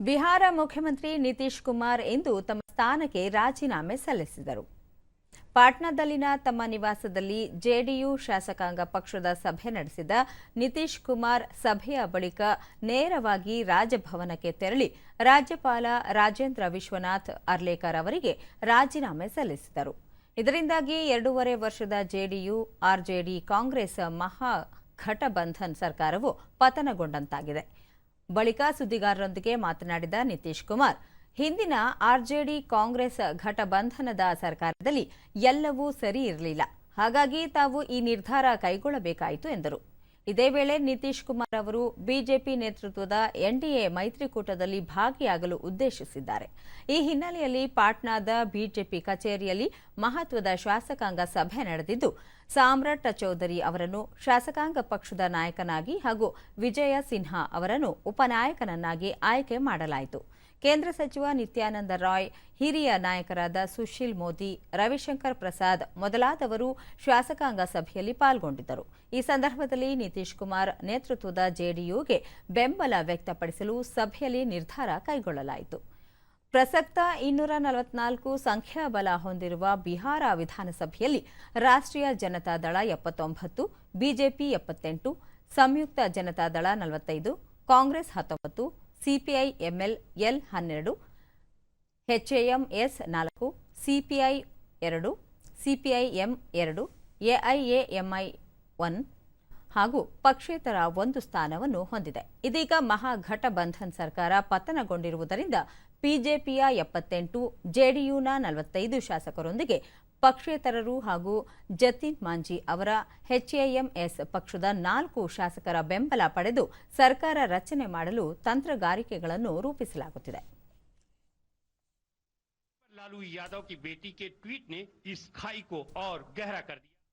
ಬಿಹಾರ ಮುಖ್ಯಮಂತ್ರಿ ನಿತೀಶ್ ಕುಮಾರ್ ಇಂದು ತಮ್ಮ ಸ್ಥಾನಕ್ಕೆ ರಾಜೀನಾಮೆ ಸಲ್ಲಿಸಿದರು. ಪಾಟ್ನಾದಲ್ಲಿನ ತಮ್ಮ ನಿವಾಸದಲ್ಲಿ ಜೆಡಿಯು ಶಾಸಕಾಂಗ ಪಕ್ಷದ ಸಭೆ ನಡೆಸಿದ ನಿತೀಶ್ ಕುಮಾರ್ ಸಭೆಯ ಬಳಿಕ ನೇರವಾಗಿ ರಾಜಭವನಕ್ಕೆ ತೆರಳಿ ರಾಜ್ಯಪಾಲ ರಾಜೇಂದ್ರ ವಿಶ್ವನಾಥ್ ಅರ್ಲೇಕರ್ ಅವರಿಗೆ ರಾಜೀನಾಮೆ ಸಲ್ಲಿಸಿದರು. ಇದರಿಂದಾಗಿ ಎರಡೂವರೆ ವರ್ಷದ ಜೆಡಿಯು, ಆರ್ಜೆಡಿ ಕಾಂಗ್ರೆಸ್ ಮಹಾ ಘಟಬಂಧನ್ ಸರ್ಕಾರವು ಪತನಗೊಂಡಂತಾಗಿದೆ. ಬಳಿಕ ಸುದ್ದಿಗಾರರೊಂದಿಗೆ ಮಾತನಾಡಿದ ನಿತೀಶ್ ಕುಮಾರ್, ಹಿಂದಿನ ಆರ್ಜೆಡಿ ಕಾಂಗ್ರೆಸ್ ಘಟಬಂಧನದ ಸರ್ಕಾರದಲ್ಲಿ ಎಲ್ಲವೂ ಸರಿ ಇರಲಿಲ್ಲ. ಹಾಗಾಗಿ ತಾವು ಈ ನಿರ್ಧಾರ ಕೈಗೊಳ್ಳಬೇಕಾಯಿತು ಎಂದರು. ಇದೇ ವೇಳೆ ನಿತೀಶ್ ಕುಮಾರ್ ಅವರು ಬಿಜೆಪಿ ನೇತೃತ್ವದ ಎನ್ಡಿಎ ಮೈತ್ರಿಕೂಟದಲ್ಲಿ ಭಾಗಿಯಾಗಲು ಉದ್ದೇಶಿಸಿದ್ದಾರೆ. ಈ ಹಿನ್ನೆಲೆಯಲ್ಲಿ ಪಾಟ್ನಾದ ಬಿಜೆಪಿ ಕಚೇರಿಯಲ್ಲಿ ಮಹತ್ವದ ಶಾಸಕಾಂಗ ಸಭೆ ನಡೆದಿದ್ದು, ಸಾಮ್ರಾಟ್ ಚೌಧರಿ ಅವರನ್ನು ಶಾಸಕಾಂಗ ಪಕ್ಷದ ನಾಯಕನಾಗಿ ಹಾಗೂ ವಿಜಯ ಸಿನ್ಹಾ ಅವರನ್ನು ಉಪನಾಯಕನನ್ನಾಗಿ ಆಯ್ಕೆ ಮಾಡಲಾಯಿತು. ಕೇಂದ್ರ ಸಚಿವ ನಿತ್ಯಾನಂದ ರಾಯ್, ಹಿರಿಯ ನಾಯಕರಾದ ಸುಶೀಲ್ ಮೋದಿ, ರವಿಶಂಕರ್ ಪ್ರಸಾದ್ ಮೊದಲಾದವರು ಶಾಸಕಾಂಗ ಸಭೆಯಲ್ಲಿ ಪಾಲ್ಗೊಂಡಿದ್ದರು. ಈ ಸಂದರ್ಭದಲ್ಲಿ ನಿತೀಶ್ ಕುಮಾರ್ ನೇತೃತ್ವದ ಜೆಡಿಯುಗೆ ಬೆಂಬಲ ವ್ಯಕ್ತಪಡಿಸಲು ಸಭೆಯಲ್ಲಿ ನಿರ್ಧಾರ ಕೈಗೊಳ್ಳಲಾಯಿತು. ಪ್ರಸಕ್ತ ಇನ್ನೂರ ನಲವತ್ನಾಲ್ಕು ಸಂಖ್ಯಾಬಲ ಹೊಂದಿರುವ ಬಿಹಾರ ವಿಧಾನಸಭೆಯಲ್ಲಿ ರಾಷ್ಟ್ರೀಯ ಜನತಾದಳ ಎಪ್ಪತ್ತೊಂಬತ್ತು, ಬಿಜೆಪಿ ಎಪ್ಪತ್ತೆಂಟು, ಸಂಯುಕ್ತ ಜನತಾದಳ ನಲವತ್ತೈದು, ಕಾಂಗ್ರೆಸ್ ಹತ್ತೊಂಬತ್ತು ಸಿಪಿಐ ಎಂಎಲ್ ಎಲ್ ಹನ್ನೆರಡು, ಎಚ್ಎಎಂ ಎಸ್ ನಾಲ್ಕು, ಸಿಪಿಐ ಎರಡು, ಸಿಪಿಐ ಎಂ ಎರಡು, ಎಐಎಎಂಐ ಒನ್ ಹಾಗೂ ಪಕ್ಷೇತರ ಒಂದು ಸ್ಥಾನವನ್ನು ಹೊಂದಿದೆ. ಇದೀಗ ಮಹಾಘಟಬಂಧನ್ ಸರ್ಕಾರ ಪತನಗೊಂಡಿರುವುದರಿಂದ ಬಿಜೆಪಿಯ ಎಪ್ಪತ್ತೆಂಟು, ಜೆಡಿಯುನ ನಲವತ್ತೈದು ಶಾಸಕರೊಂದಿಗೆ ಪಕ್ಷೇತರರು ಹಾಗೂ ಜತಿನ್ ಮಾಂಜಿ ಅವರ ಎಚ್ಎಎಂಎಸ್ ಪಕ್ಷದ ನಾಲ್ಕು ಶಾಸಕರ ಬೆಂಬಲ ಪಡೆದು ಸರ್ಕಾರ ರಚನೆ ಮಾಡಲು ತಂತ್ರಗಾರಿಕೆಗಳನ್ನು ರೂಪಿಸಲಾಗುತ್ತಿದೆ लालू यादव की बेटी के ट्वीट ने इस खाई को और गहरा कर दिया